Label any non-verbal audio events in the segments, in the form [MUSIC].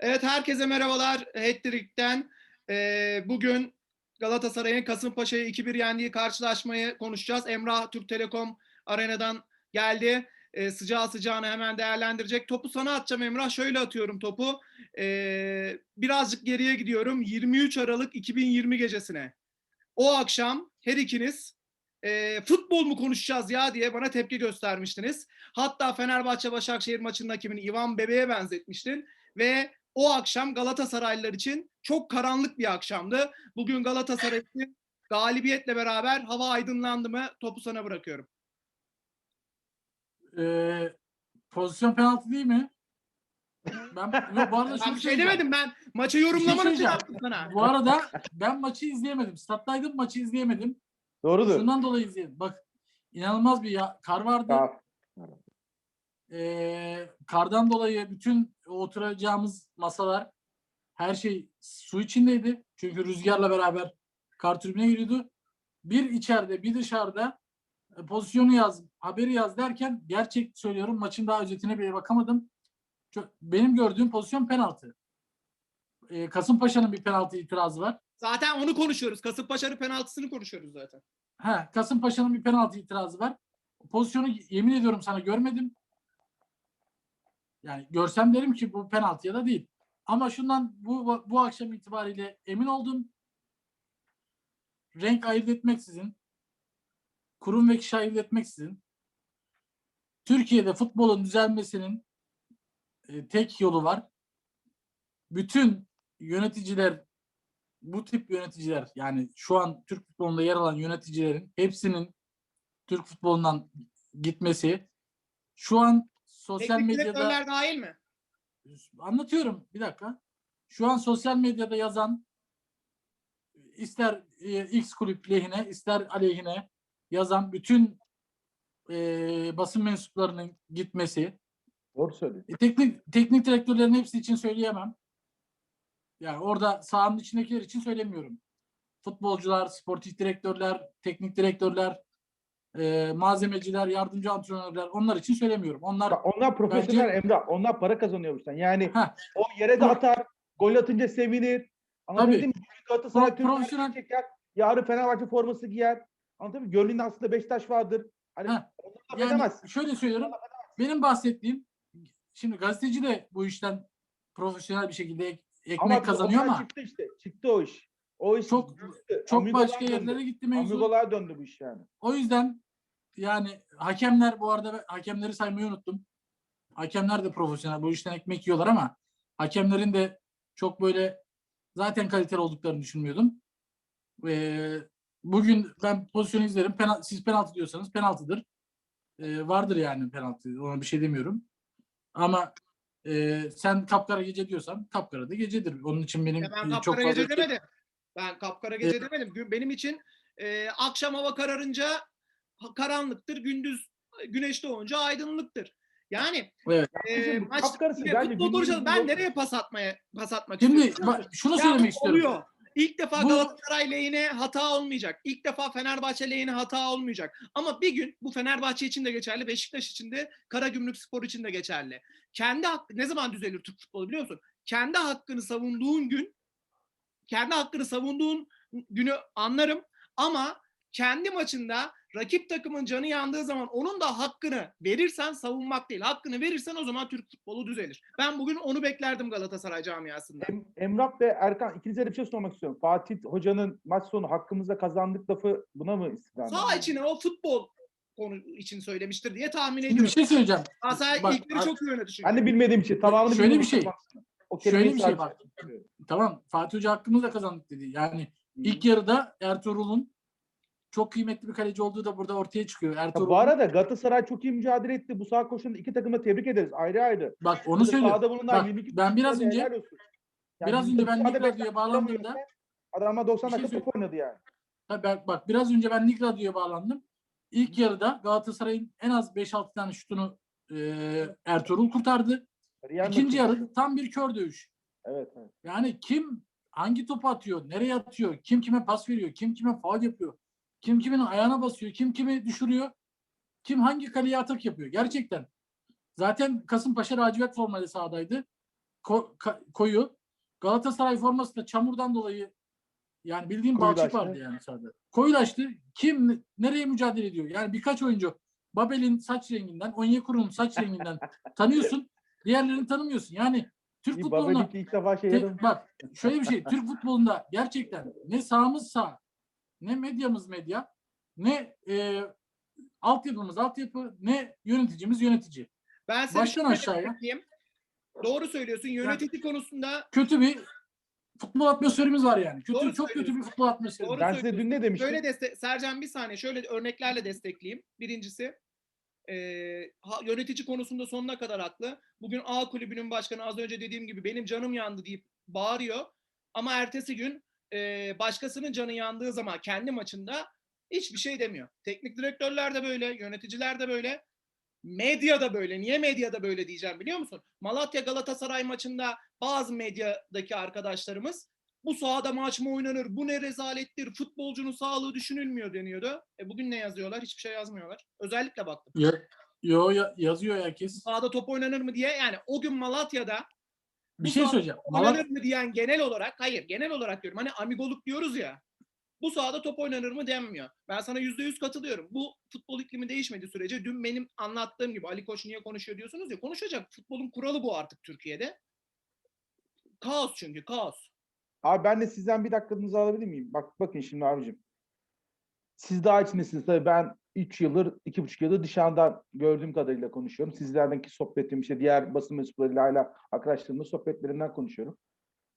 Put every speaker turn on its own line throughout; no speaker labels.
Evet herkese merhabalar. Hattrick'ten Ee, bugün Galatasaray'ın Kasımpaşa'yı 2-1 yendiği karşılaşmayı konuşacağız. Emrah Türk Telekom Arena'dan geldi. Ee, sıcağı sıcağına hemen değerlendirecek. Topu sana atacağım Emrah. Şöyle atıyorum topu. Ee, birazcık geriye gidiyorum. 23 Aralık 2020 gecesine. O akşam her ikiniz e, futbol mu konuşacağız ya diye bana tepki göstermiştiniz. Hatta Fenerbahçe Başakşehir maçının hakemini Ivan Bebe'ye benzetmiştin ve o akşam Galatasaraylılar için çok karanlık bir akşamdı. Bugün Galatasaray [LAUGHS] için galibiyetle beraber hava aydınlandı mı? Topu sana bırakıyorum.
Ee, pozisyon penaltı değil mi? Ben yok, bu arada
Ben
şunu
bir şey demedim ben. Maçı yorumlamanı için
söyleyeceğim.
yaptım sana.
Bu arada ben maçı izleyemedim. Stat'taydım maçı izleyemedim.
Doğrudur.
Şundan dolayı izleyemedim. Bak inanılmaz bir ya, kar vardı.
Tamam.
Ee, kardan dolayı bütün oturacağımız masalar her şey su içindeydi. Çünkü rüzgarla beraber kar tribüne giriyordu. Bir içeride bir dışarıda e, pozisyonu yaz, haberi yaz derken gerçek söylüyorum maçın daha özetine bile bakamadım. Çok- Benim gördüğüm pozisyon penaltı. Ee, Kasımpaşa'nın bir penaltı itirazı var.
Zaten onu konuşuyoruz. Kasımpaşa'nın penaltısını konuşuyoruz zaten.
Ha, Kasımpaşa'nın bir penaltı itirazı var. Pozisyonu yemin ediyorum sana görmedim. Yani görsem derim ki bu penaltı ya da değil. Ama şundan bu bu akşam itibariyle emin oldum. Renk ayırt etmeksizin, kurum ve kişi ayırt etmeksizin Türkiye'de futbolun düzelmesinin e, tek yolu var. Bütün yöneticiler bu tip yöneticiler yani şu an Türk futbolunda yer alan yöneticilerin hepsinin Türk futbolundan gitmesi şu an sosyal
Teknik
medyada
direktörler dahil mi?
anlatıyorum bir dakika. Şu an sosyal medyada yazan ister e, X kulüp lehine ister aleyhine yazan bütün e, basın mensuplarının gitmesi
Doğru söylüyor.
e, teknik teknik direktörlerin hepsi için söyleyemem. Yani orada sahanın içindekiler için söylemiyorum. Futbolcular, sportif direktörler, teknik direktörler, e, malzemeciler, yardımcı antrenörler onlar için söylemiyorum. Onlar
Bak, Onlar profesyonel
Bence-
Emrah. Onlar para kazanıyormuşlar. Yani
Heh.
o yere de atar. Gol atınca sevinir. Anlatabildim mi? Galatasaray
Pro- profesyonel-
çeker. Yarın Fenerbahçe forması giyer. Anladın mı? Gönlünde aslında Beşiktaş vardır. Hani
yani
edemezsin.
şöyle söylüyorum. Benim bahsettiğim şimdi gazeteci de bu işten profesyonel bir şekilde ek- ekmek
Ama
kazanıyor ama
çıktı işte. Çıktı o iş. O iş
Çok-
çıktı.
çok
Amigolar
başka
döndü.
yerlere gitti mevzu.
Amigolar döndü bu iş yani.
O yüzden yani hakemler bu arada hakemleri saymayı unuttum. Hakemler de profesyonel bu işten ekmek yiyorlar ama hakemlerin de çok böyle zaten kaliteli olduklarını düşünmüyordum. Ee, bugün ben pozisyonu izlerim. Penal- siz penaltı diyorsanız penaltıdır. Ee, vardır yani penaltı. Ona bir şey demiyorum. Ama e, sen kapkara gece diyorsan kapkara da gecedir. Onun için benim
Ya ben
e, çok
kapkara
fazla
gece demedim. Ben kapkara gece demedim. Gün- Benim için e, akşam hava kararınca karanlıktır, gündüz e, güneş doğunca aydınlıktır. Yani
Evet.
e, maç
kapkarası
futbol Ben nereye pas atmaya pas atmak
Şimdi
istiyorum? musun?
şunu
Ya
söylemek istiyorum.
oluyor. İlk defa
Bu-
Galatasaray lehine hata olmayacak. İlk defa Fenerbahçe lehine hata olmayacak. Ama bir gün bu Fenerbahçe için de geçerli, Beşiktaş için de, Karagümrük Spor için de geçerli. Kendi hakkı, ne zaman düzelir Türk futbolu biliyor musun? Kendi hakkını savunduğun gün, kendi hakkını savunduğun günü anlarım ama kendi maçında rakip takımın canı yandığı zaman onun da hakkını verirsen savunmak değil. Hakkını verirsen o zaman Türk futbolu düzelir. Ben bugün onu beklerdim Galatasaray camiasında.
Em, Emrah ve Erkan ikinize de bir şey sormak istiyorum. Fatih Hoca'nın maç sonu hakkımızda kazandık lafı buna mı istinaden?
Sağ içine o futbol konu için söylemiştir diye tahmin
Şimdi bir
ediyorum.
şey söyleyeceğim.
Galatasaray
Bak,
ilkleri çok iyi yönetti çünkü.
Ben de bilmediğim için tamamını
Şöyle bir şey.
O
Şöyle bir şey bak.
bilmiyorum.
Tamam Fatih Hoca hakkımızla kazandık dedi. Yani ilk yarıda Ertuğrul'un çok kıymetli bir kaleci olduğu da burada ortaya çıkıyor. Ertuğrul.
bu arada Galatasaray çok iyi mücadele etti. Bu sağ koşunda iki takımı tebrik ederiz ayrı ayrı.
Bak onu söylüyorum.
sahada bulunan
Bak,
22
ben biraz önce
olsun.
biraz önce ben Lig Radyo'ya bağlandığımda
Adamlar 90
Bir şey
dakika top oynadı yani.
Ha, ben- bak biraz önce ben Lig Radyo'ya bağlandım. İlk yarıda Galatasaray'ın en az 5-6 tane şutunu e, Ertuğrul kurtardı.
Real
İkinci yarı tam bir kör dövüş.
Evet, evet.
Yani kim hangi topu atıyor, nereye atıyor, kim kime pas veriyor, kim kime faul yapıyor, Kim kimin ayağına basıyor, kim kimi düşürüyor, kim hangi kaleye atak yapıyor. Gerçekten. Zaten Kasımpaşa lacivert formayla sahadaydı. Ko- ka- koyu. Galatasaray forması da çamurdan dolayı yani bildiğim balçık vardı yani sahada. Koyulaştı. Kim ne- nereye mücadele ediyor? Yani birkaç oyuncu Babel'in saç renginden, Onyekuru'nun saç renginden [LAUGHS] tanıyorsun. Diğerlerini tanımıyorsun. Yani Türk futboluna
Babelik'le ilk defa şey
Te- bak şöyle bir şey. Türk futbolunda gerçekten ne sahamız sağ, ne medyamız medya, ne e, altyapımız altyapı, ne yöneticimiz yönetici.
Ben seni
Baştan aşağıya.
destekleyeyim. Doğru söylüyorsun. Yönetici konusunda
Kötü bir futbol atmosferimiz var yani. Kötü,
Doğru
çok kötü bir futbol atmosferi.
Doğru
Ben size dün ne demiştim?
Şöyle deste Sercan bir saniye şöyle örneklerle destekleyeyim. Birincisi eee, ha- yönetici konusunda sonuna kadar haklı. Bugün A kulübünün başkanı az önce dediğim gibi benim canım yandı deyip bağırıyor. Ama ertesi gün eee, başkasının canı yandığı zaman kendi maçında hiçbir şey demiyor. Teknik direktörler de böyle, yöneticiler de böyle. Medya da böyle. Niye medyada böyle diyeceğim biliyor musun? Malatya Galatasaray maçında bazı medyadaki arkadaşlarımız bu sahada maç mı oynanır? Bu ne rezalettir? Futbolcunun sağlığı düşünülmüyor deniyordu. E bugün ne yazıyorlar? Hiçbir şey yazmıyorlar. Özellikle baktım.
Ya- yo ya- yazıyor herkes.
Sahada top oynanır mı diye yani o gün Malatya'da
Bir şey söyleyeceğim.
oynanır mı diyen genel olarak hayır genel olarak diyorum. Hani amigoluk diyoruz ya. Bu sahada top oynanır mı denmiyor. Ben sana yüzde yüz katılıyorum. Bu futbol iklimi değişmediği sürece dün benim anlattığım gibi Ali Koç niye konuşuyor diyorsunuz ya konuşacak. Futbolun kuralı bu artık Türkiye'de. Kaos çünkü kaos.
Abi ben de sizden bir dakikanızı alabilir miyim? Bak bakın şimdi abicim. Siz daha içindesiniz tabii ben 3 yıldır, 2,5 yıldır dışarıdan gördüğüm kadarıyla konuşuyorum. Sizlerdeki sohbetim işte diğer basın mensuplarıyla hala arkadaşlarımla sohbetlerimden konuşuyorum.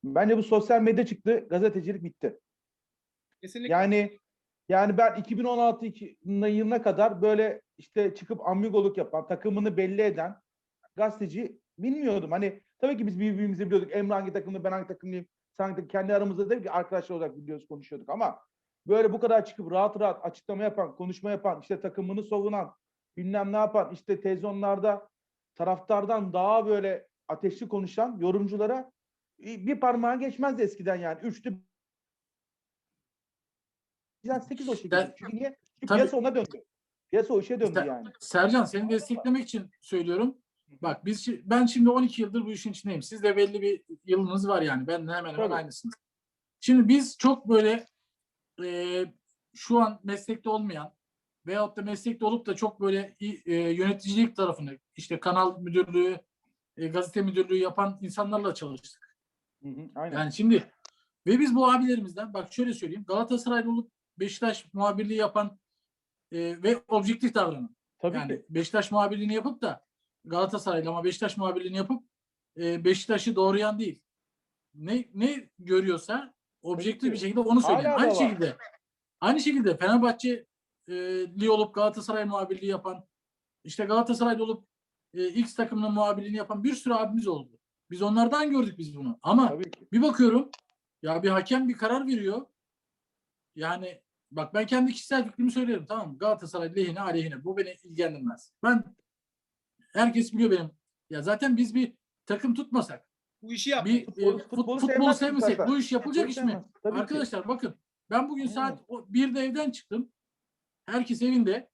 Bence bu sosyal medya çıktı, gazetecilik bitti.
Kesinlikle.
Yani yani ben 2016 iki- yılına kadar böyle işte çıkıp amigoluk yapan, takımını belli eden gazeteci bilmiyordum. Hani tabii ki biz birbirimizi biliyorduk. Emre hangi takımda, ben hangi takımlıyım. Sanki kendi aramızda değil ki arkadaşlar olarak biliyoruz, konuşuyorduk ama böyle bu kadar çıkıp rahat rahat açıklama yapan, konuşma yapan, işte takımını savunan, bilmem ne yapan, işte televizyonlarda taraftardan daha böyle ateşli konuşan yorumculara bir parmağa geçmezdi eskiden yani. Üçlü Bizden 8 o şekilde. Çünkü niye? Çünkü
Tabii.
piyasa ona döndü. Piyasa o işe döndü
İşte-
yani.
Sercan seni desteklemek için söylüyorum. Bak biz ben şimdi 12 yıldır bu işin içindeyim. Siz de belli bir yılınız var yani. Ben de hemen hemen
Tabii.
aynısınız. Şimdi biz çok böyle e, şu an meslekte olmayan veyahut da meslekte olup da çok böyle e, yöneticilik tarafını işte kanal müdürlüğü, e, gazete müdürlüğü yapan insanlarla çalıştık.
Hı hı, aynen.
Yani şimdi ve biz bu abilerimizden bak şöyle söyleyeyim Galatasaraylı olup Beşiktaş muhabirliği yapan e, ve objektif davranan
Tabii
yani
ki.
Beşiktaş muhabirliğini yapıp da Galatasaraylı ama Beşiktaş muhabirliğini yapıp e, Beşiktaş'ı doğrayan değil. Ne ne görüyorsa objektif bir
ki.
şekilde onu söyleyen.
Hala
Aynı
var.
şekilde aynı şekilde Fenerbahçe e, olup Galatasaray muhabirliği yapan işte Galatasaray'da olup e, X takımının muhabirliğini yapan bir sürü abimiz oldu. Biz onlardan gördük biz bunu. Ama bir bakıyorum ya bir hakem bir karar veriyor. Yani bak ben kendi kişisel fikrimi söylerim tamam mı? Galatasaray lehine aleyhine. Bu beni ilgilendirmez. Ben herkes biliyor benim. Ya zaten biz bir takım tutmasak,
Bu işi yap.
bir
Futbolu-
e, fut-
futbolu
futbol sevmesek bu iş yapılacak iş mi?
Tabii ki.
Arkadaşlar bakın ben bugün saat o- 1'de evden çıktım. Herkes evinde.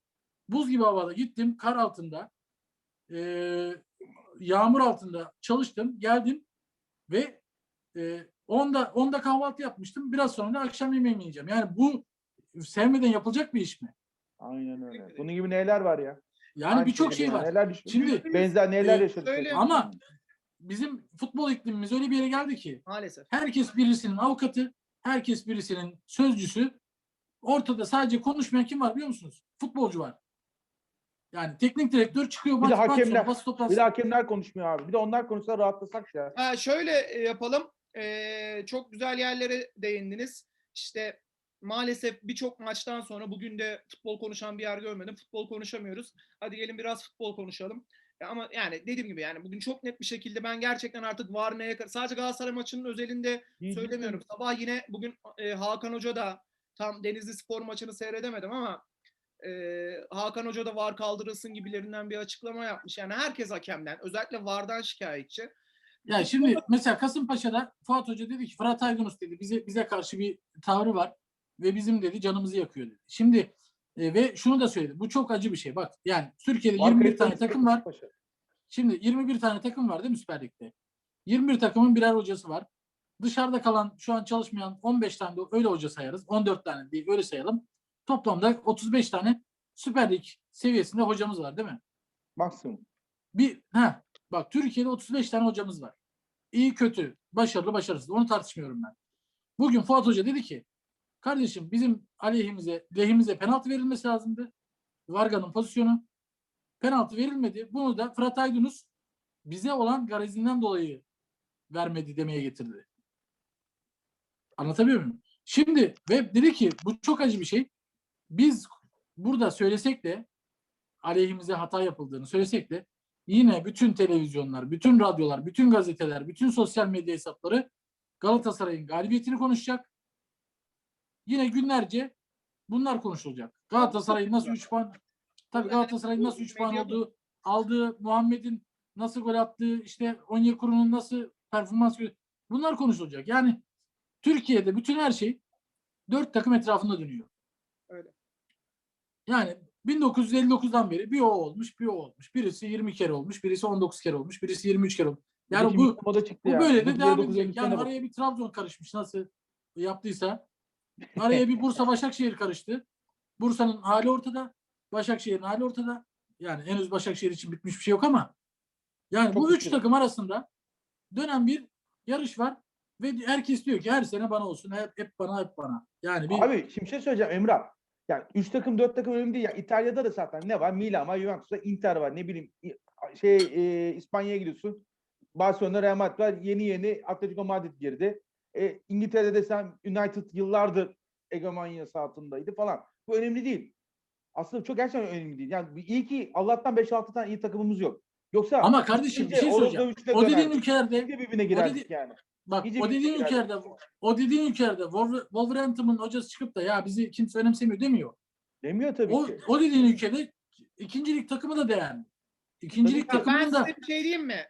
Buz gibi havada gittim. Kar altında. eee, yağmur altında çalıştım. Geldim ve eee 10'da 10'da kahvaltı yapmıştım. Biraz sonra da akşam yemeğimi yiyeceğim. Yani bu sevmeden yapılacak bir iş mi?
Aynen öyle. Bunun gibi neler var ya?
Yani birçok şey var.
Neler düşün-
Şimdi
benzer neler
e,
yaşadık.
ama bizim futbol iklimimiz öyle bir yere geldi ki
Maalesef.
herkes birisinin avukatı, herkes birisinin sözcüsü. Ortada sadece konuşmayan kim var biliyor musunuz? Futbolcu var. Yani teknik direktör çıkıyor
Bir
maç,
de hakemler.
toplantısı.
Bir de hakemler konuşmuyor abi. Bir de onlar konuşsa rahatlasak ya.
Ha, şöyle e, yapalım. Ee, çok güzel yerlere değindiniz. İşte maalesef birçok maçtan sonra bugün de futbol konuşan bir yer görmedim. Futbol konuşamıyoruz. Hadi gelin biraz futbol konuşalım. Ya ama yani dediğim gibi yani bugün çok net bir şekilde ben gerçekten artık var neye kadar sadece Galatasaray maçının özelinde söylemiyorum. Sabah yine bugün e, Hakan Hoca da tam Denizli Spor maçını seyredemedim ama e, Hakan Hoca da var kaldırılsın gibilerinden bir açıklama yapmış. Yani herkes hakemden özellikle VAR'dan şikayetçi.
Yani şimdi mesela Kasımpaşa'da Fuat Hoca dedi ki Fırat Aydınus dedi bize bize karşı bir tavrı var. ve bizim dedi canımızı yakıyor dedi. Şimdi e, ve şunu da söyledi. Bu çok acı bir şey. Bak yani Türkiye'de 21 tane takım var. Şimdi 21 tane takım var değil mi Süper Lig'de? 21 takımın birer hocası var. Dışarıda kalan şu an çalışmayan 15 tane de öyle hoca sayarız. 14 tane değil öyle sayalım. Toplamda 35 tane Süper Lig seviyesinde hocamız var değil mi?
Maksimum.
Bir ha bak Türkiye'de 35 tane hocamız var. İyi kötü, başarılı başarısız onu tartışmıyorum ben. Bugün Fuat Hoca dedi ki kardeşim bizim aleyhimize, lehimize penaltı verilmesi lazımdı. Varga'nın pozisyonu. Penaltı verilmedi. Bunu da Fırat Aydınus bize olan garezinden dolayı vermedi demeye getirdi. Anlatabiliyor muyum? Şimdi ve dedi ki bu çok acı bir şey. Biz burada söylesek de aleyhimize hata yapıldığını söylesek de yine bütün televizyonlar, bütün radyolar, bütün gazeteler, bütün sosyal medya hesapları Galatasaray'ın galibiyetini konuşacak. Yine günlerce bunlar konuşulacak. Galatasaray'ın nasıl 3 puan tabii Galatasaray'ın nasıl 3 puan olduğu, aldığı, Muhammed'in nasıl gol attığı, işte Onyekuru'nun nasıl performans bunlar konuşulacak. Yani Türkiye'de bütün her şey dört takım etrafında dönüyor.
Öyle.
Yani 1959'dan beri bir o olmuş, bir o olmuş. Birisi 20 kere olmuş, birisi 19 kere olmuş, birisi 23 kere olmuş. Yani bu
moda çıktı
bu
ya.
böyle de
Bu
devam
1950
edecek. Yani
bu.
araya bir Trabzon karışmış nasıl yaptıysa. Araya bir Bursa Başakşehir karıştı. Bursa'nın hali ortada. Başakşehir'in hali ortada. Yani henüz Başakşehir için bitmiş bir şey yok ama yani
Çok
bu üç takım arasında dönen bir yarış var ve herkes diyor ki her sene bana olsun. Hep, hep bana hep bana. Yani bir
Abi şimdi şey söyleyeceğim Emrah. Yani 3 takım 4 takım önemli değil. Ya İtalya'da da zaten ne var? Milan var, Juventus var, Inter var. Ne bileyim şey e, İspanya'ya gidiyorsun. Barcelona, Real Madrid var. Yeni yeni Atletico Madrid girdi. E, İngiltere'de sen United yıllardır hegemonyası altındaydı falan. Bu önemli değil. Aslında çok gerçekten önemli değil. Yani iyi ki Allah'tan 5-6 tane iyi takımımız yok. Yoksa
ama kardeşim bir şey
üçte
O dediğin
dönerdik.
ülkelerde
birbirine girerdik yani.
Bak
İyice
o dediğin ülkelerde o dediğin ülkelerde Wolver- Wolverhampton'ın hocası çıkıp da ya bizi kimse önemsemiyor demiyor.
Demiyor tabii
O,
ki.
o dediğin ülkede ikincilik takımı da değerli. İkincilik
Tabii
Ya ben
da
size bir şey diyeyim mi?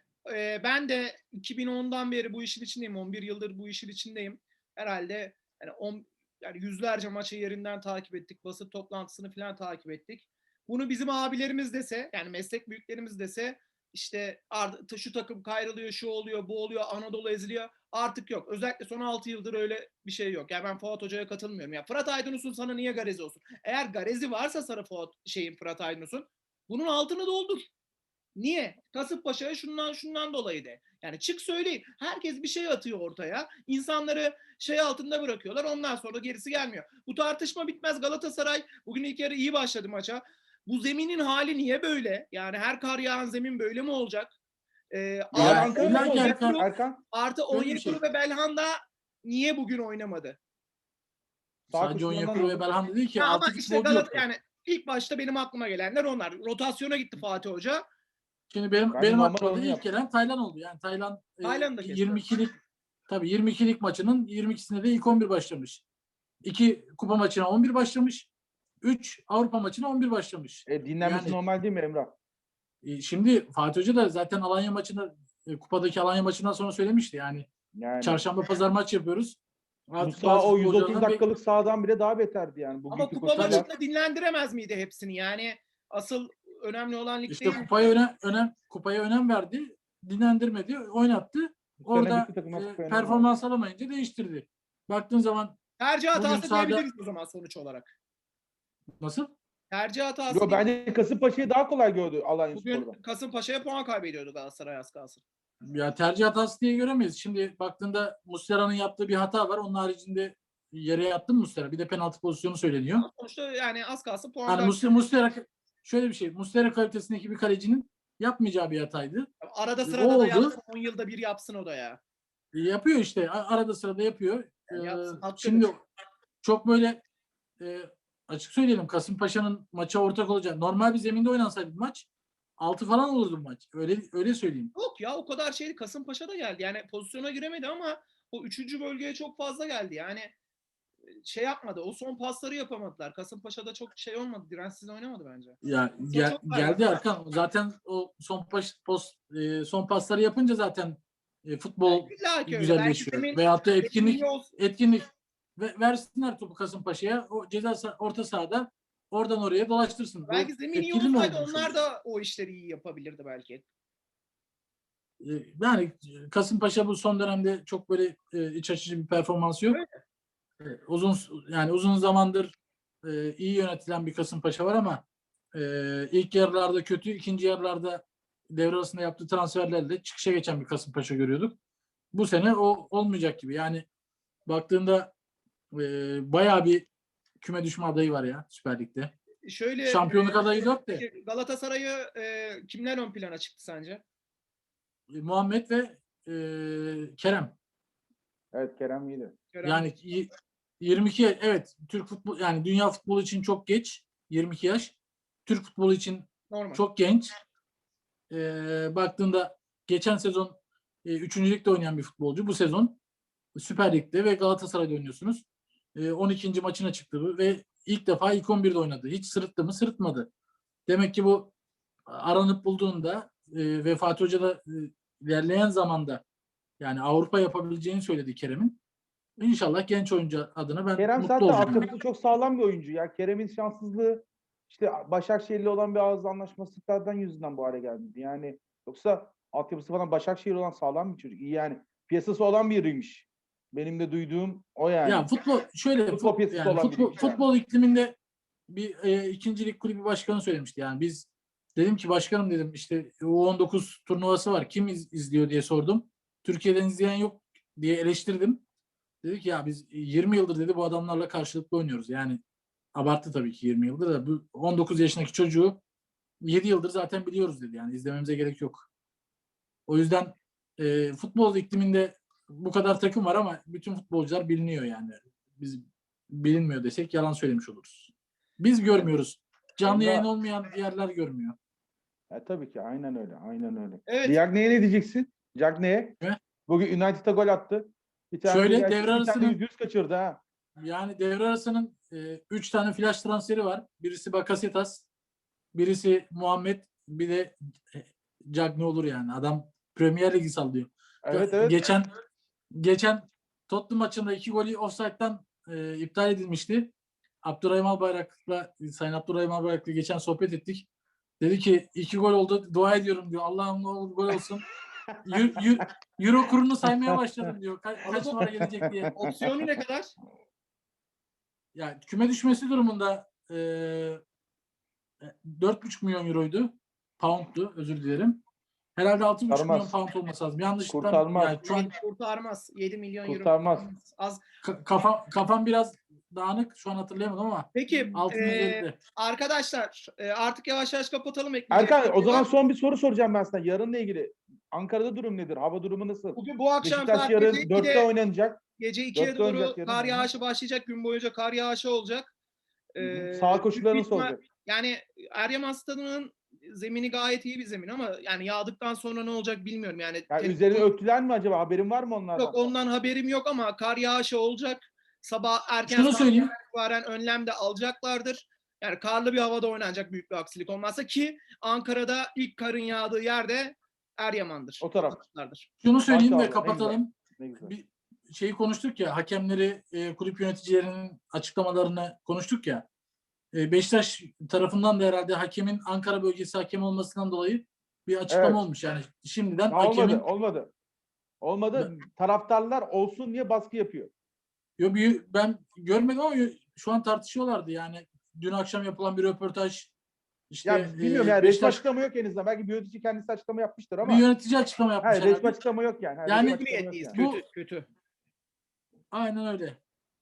Ben de 2010'dan beri bu işin içindeyim. 11 yıldır bu işin içindeyim. Herhalde yani, on, yani yüzlerce maçı yerinden takip ettik. Basın toplantısını falan takip ettik. Bunu bizim abilerimiz dese, yani meslek büyüklerimiz dese işte art- şu takım kayrılıyor, şu oluyor, bu oluyor, Anadolu eziliyor. Artık yok. Özellikle son 6 yıldır öyle bir şey yok. Yani ben Fuat Hoca'ya katılmıyorum. Ya Fırat Aydınus'un sana niye garezi olsun? Eğer garezi varsa sana Fuat şeyin Fırat Aydınus'un bunun altını doldur. Niye? Kasımpaşa'ya şundan şundan dolayı de. Yani çık söyleyin. Herkes bir şey atıyor ortaya. İnsanları şey altında bırakıyorlar. Ondan sonra gerisi gelmiyor. Bu tartışma bitmez. Galatasaray bugün ilk yarı iyi başladı maça. Bu zeminin hali niye böyle? Yani her kar yağan zemin böyle mi olacak? Ee,
olacak.
Erkan-
Erkan
artı Onyekuru
şey.
ve Belhanda niye bugün oynamadı?
Sağ
sadece Onyekuru ve. Belhanda değil ki.
Ya ama işte
futbolcu
Galata
yoktu.
yani ilk başta benim aklıma gelenler onlar. Rotasyona gitti Fatih Hoca.
Şimdi benim
Ben
benim aklıma ilk
yaptım.
gelen Taylan oldu. Yani Taylan e,
Taylan da kesti.
22'lik tabii 22'lik maçının 22'sinde de ilk 11 başlamış. 2 kupa maçına 11 başlamış. 3 Avrupa maçına 11 başlamış.
E, dinlenmesi
Yani-
normal değil mi Emrah?
E, Şimdi Fatih Hoca da zaten Alanya maçında e, kupadaki Alanya maçından sonra söylemişti. Yani
Yani
çarşamba pazar maç yapıyoruz. Artık
sağ, o 130
futbolculardan bek-
dakikalık sağdan bile daha beterdi yani.
Ama kupa maçında dinlendiremez miydi hepsini? Yani asıl önemli olan lig
İşte
değil.
kupaya önem, önem kupaya önem verdi. Dinlendirmedi, oynattı. Orada e, performans alamayınca değiştirdi. Baktığın zaman
Tercih hatası
sahada-
diyebiliriz o zaman sonuç olarak.
nasıl?
Tercih hatası
Yo, bence Kasımpaşa'yı daha kolay gördü Alanya
Bugün
Spor'da.
Kasımpaşa'ya puan kaybediyordu Galatasaray az kalsın.
Ya tercih hatası diye göremeyiz. Şimdi baktığında Muslera'nın yaptığı bir hata var. Onun haricinde yere yattı mı Muslera? Bir de penaltı pozisyonu söyleniyor.
Sonuçta yani az kalsın puan
Yani Muslera şöyle bir şey. Muslera kalitesindeki bir kalecinin yapmayacağı bir hataydı.
Arada
O
sırada da
oldu.
yapsın 10 yılda bir yapsın o da ya.
E, Yapıyor işte. Arada sırada yapıyor.
Yani
Ee,
yapsın,
şimdi çok böyle e, açık söyleyelim Kasımpaşa'nın maça ortak olacağı normal bir zeminde oynansaydı maç 6 falan olurdu maç. Öyle öyle söyleyeyim.
Yok ya o kadar şey Kasımpaşa da geldi. Yani pozisyona giremedi ama o üçüncü bölgeye çok fazla geldi. Yani şey yapmadı. O son pasları yapamadılar. Kasımpaşa'da çok şey olmadı. Dirençsiz oynamadı bence.
Ya gel- geldi Erkan. Zaten o son pas, post, e, son pasları yapınca zaten e, futbol
öyle.
güzelleşiyor.
Belki
Veyahut da etkinlik etkinlik ve versinler topu Kasımpaşa'ya. O ceza sah- orta sahada oradan oraya dolaştırsın.
Belki zemin iyi olsaydı onlar da o işleri iyi yapabilirdi belki.
Ee, Yani Kasımpaşa bu son dönemde çok böyle e, iç açıcı bir performansı yok. E, Uzun yani uzun zamandır e, iyi yönetilen bir Kasımpaşa var ama e, ilk yarılarda kötü, ikinci yarılarda devre arasında yaptığı transferlerle çıkışa geçen bir Kasımpaşa görüyorduk. Bu sene o olmayacak gibi. Yani baktığında e, bayağı bir küme düşme adayı var ya Süper Lig'de.
Şöyle
Şampiyonluk
e,
adayı yok de.
Galatasaray'ı e, kimler ön plana çıktı sence?
E, Muhammed ve e, Kerem.
Evet Kerem iyiydi.
Kerem.
Yani y- 22 evet Türk futbol yani dünya futbolu için çok geç 22 yaş. Türk futbolu için
normal.
çok genç. Ee, baktığında geçen sezon e, 3. ligde oynayan bir futbolcu. Bu sezon Süper Lig'de ve Galatasaray'da oynuyorsunuz. E, 12. maçına çıktı bu ve ilk defa ilk 11'de oynadı. Hiç sırıttı mı? Sırıtmadı. Demek ki bu aranıp bulduğunda e, ve Fatih Hoca da e, ilerleyen zamanda yani Avrupa yapabileceğini söyledi Kerem'in. İnşallah genç oyuncu adına ben
Kerem
mutlu
zaten
olacağım.
altyapısı çok sağlam bir oyuncu ya. Kerem'in şanssızlığı işte Başakşehir'le olan bir ağız anlaşmazlıklardan yüzünden bu hale geldi. Yani yoksa altyapısı falan Başakşehir olan sağlam bir çocuk. İyi yani piyasası olan biriymiş. Benim de duyduğum o yani.
Ya futbol şöyle
Futbol
fut-
piyasası
yani futbol,
yani.
futbol ikliminde bir e, ikincilik kulübü başkanı söylemişti. Yani biz dedim ki başkanım dedim işte U19 turnuvası var. Kim iz- izliyor diye sordum. Türkiye'den izleyen yok diye eleştirdim. Dedi ki ya biz 20 yıldır dedi bu adamlarla karşılıklı oynuyoruz. Yani abarttı tabii ki 20 yıldır da bu 19 yaşındaki çocuğu 7 yıldır zaten biliyoruz dedi. Yani izlememize gerek yok. O yüzden e, futbol ikliminde bu kadar takım var ama bütün futbolcular biliniyor yani. Biz bilinmiyor desek yalan söylemiş oluruz. Biz görmüyoruz. Canlı
Emrah-
yayın olmayan yerler görmüyor.
Ya tabii ki aynen öyle. Aynen öyle.
Evet.
Diagne'ye ne diyeceksin? Diagne'ye?
Ne?
Bugün United'a gol attı. Bir tane
Şöyle,
bir-
devre
bir tane
arasını-
düz kaçırdı ha.
Yani devre arasının 3 tane flash transferi var. Birisi Bakasetas, birisi Muhammed, bir de e, Cagney olur yani. Adam Premier Ligi sallıyor.
Evet evet.
Geçen geçen Tottenham maçında iki golü offside'dan e, iptal edilmişti. Abdurrahim Albayrak'la Sayın Abdurrahim Albayrak'la geçen sohbet ettik. Dedi ki iki gol oldu dua ediyorum diyor. Allah'ım ne olur gol olsun. [LAUGHS] Euro, Euro- Euro kurunu saymaya başladım diyor. Ka- kaç numara gelecek diye.
Opsiyonu ne kadar?
Yani küme düşmesi durumunda e, 4,5 milyon euroydu. Pound'du özür dilerim. Herhalde 6,5 milyon
Kurtarmaz.
pound olması lazım. Yanlışlıkla
Kurtarmaz.
yani şu an
kurtarmaz. 7 milyon euro.
Kurtarmaz.
Az.
Ka- kafam kafam biraz dağınık şu an hatırlayamadım ama
Peki e, arkadaşlar e, artık yavaş yavaş kapatalım. ekleyecek
Erkan o zaman son bir soru soracağım ben sana. Yarınla ilgili. Ankara'da durum nedir? Hava durumu nasıl?
Bugün bu akşam
Beşiktaş
saat
yarın
gece
4'te
2'de,
oynanacak.
gece 2'ye
dörtte
doğru kar yağışı başlayacak. Gün boyunca kar yağışı olacak. Ee,
Sağ koşulları nasıl olacak?
Yani Eryaman Stadı'nın zemini gayet iyi bir zemin ama yani yağdıktan sonra ne olacak bilmiyorum. Yani
Ya
te-
üzerine örtüler mi acaba? Haberin var mı onlardan?
yok ondan haberim yok ama kar yağışı olacak. Sabah erken
Şunu söyleyeyim.
itibaren önlem de alacaklardır. Yani karlı bir havada oynanacak büyük bir aksilik olmazsa ki Ankara'da ilk karın yağdığı yerde Eryaman'dır.
O taraf.
taraflardır.
Şunu söyleyeyim
Maşallah,
ve kapatalım.
Ne güzel.
Bir şeyi konuştuk ya hakemleri e, kulüp yöneticilerinin açıklamalarını konuştuk ya. E, Beşiktaş tarafından da herhalde hakemin Ankara bölgesi hakem olmasından dolayı bir açıklama
Evet.
olmuş yani. Şimdiden hakemin
olmadı, olmadı. Olmadı. Taraftarlar olsun diye baskı yapıyor.
Yo, bir, ben görmedim ama şu an tartışıyorlardı yani. Dün akşam yapılan bir röportaj işte
Ya bilmiyorum
e,
yani resmi açıklama yok en azından. Belki bir yönetici kendisi açıklama yapmıştır ama.
bir yönetici açıklama yapmış.
Hayır resmi açıklama yok yani. Ha,
Yani-
yok
niyetliyiz.
yani.
Bu-
Kötü, kötü.
Aynen öyle.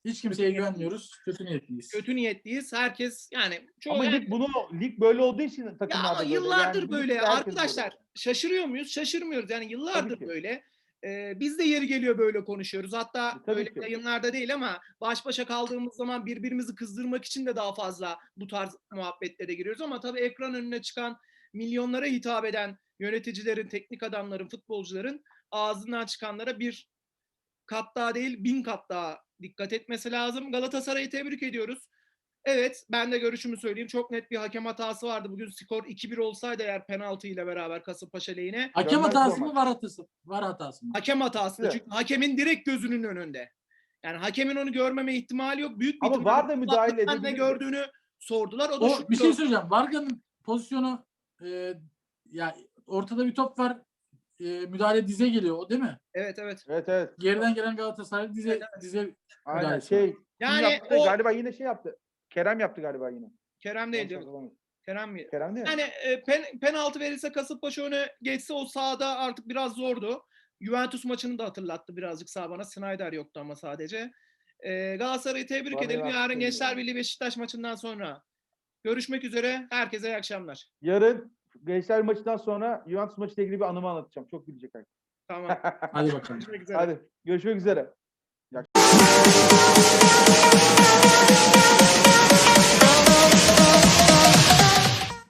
Hiç kimseye güvenmiyoruz. Kötü niyetliyiz.
Kötü niyetliyiz. Herkes yani çoğu
Ama
yani-
lig bunu lig böyle olduğu için
Ya
takımlarda
ama
böyle.
yıllardır
Yani
böyle arkadaşlar. Şaşırıyor muyuz? Şaşırmıyoruz. Yani yıllardır böyle. Ee, biz de yeri geliyor böyle konuşuyoruz. Hatta
E, tabii
böyle
ki.
yayınlarda değil ama baş başa kaldığımız zaman birbirimizi kızdırmak için de daha fazla bu tarz muhabbetlere giriyoruz. Ama tabii ekran önüne çıkan milyonlara hitap eden yöneticilerin, teknik adamların, futbolcuların ağzından çıkanlara bir kat daha değil bin kat daha dikkat etmesi lazım. Galatasaray'ı tebrik ediyoruz. Evet ben de görüşümü söyleyeyim. Çok net bir hakem hatası vardı. Bugün skor 2-1 olsaydı eğer penaltı ile beraber Kasımpaşa lehine.
Hakem hatası mı var hatası? Var hatası mı?
Hakem hatası.
Evet.
Çünkü hakemin direkt gözünün önünde. Yani hakemin onu görmeme ihtimali yok. Büyük bir
Ama var da müdahale
kulaklıktan Ne
edebilir.
gördüğünü sordular. O da
O bir şey söyleyeceğim. Varga'nın pozisyonu e, ya ortada bir top var. E, müdahale dize geliyor. O değil mi?
Evet evet.
Evet evet.
Geriden gelen Galatasaray dize
Evet, evet.
dize
Aynen
var.
şey.
Yani o
Galiba yine şey yaptı. Kerem yaptı galiba yine.
Kerem değil.
Yanlış
değil mi?
hatırlamıyorum.
Kerem mi?
Kerem değil mi?
Yani e, pen, penaltı verilse Kasımpaşa öne geçse o sahada artık biraz zordu. Juventus maçını da hatırlattı birazcık sağ bana. Snyder yoktu ama sadece. E, Galatasaray'ı tebrik
Bana
edelim. Yarın. Gençler Birliği Beşiktaş maçından sonra. Görüşmek üzere. Herkese iyi akşamlar.
Yarın Gençler maçından sonra Juventus maçıyla ilgili bir anımı anlatacağım. Çok gülecek herkes.
Tamam. [LAUGHS]
hadi bakalım.
Görüşmek üzere.
Hadi görüşmek üzere. İyi akşamlar.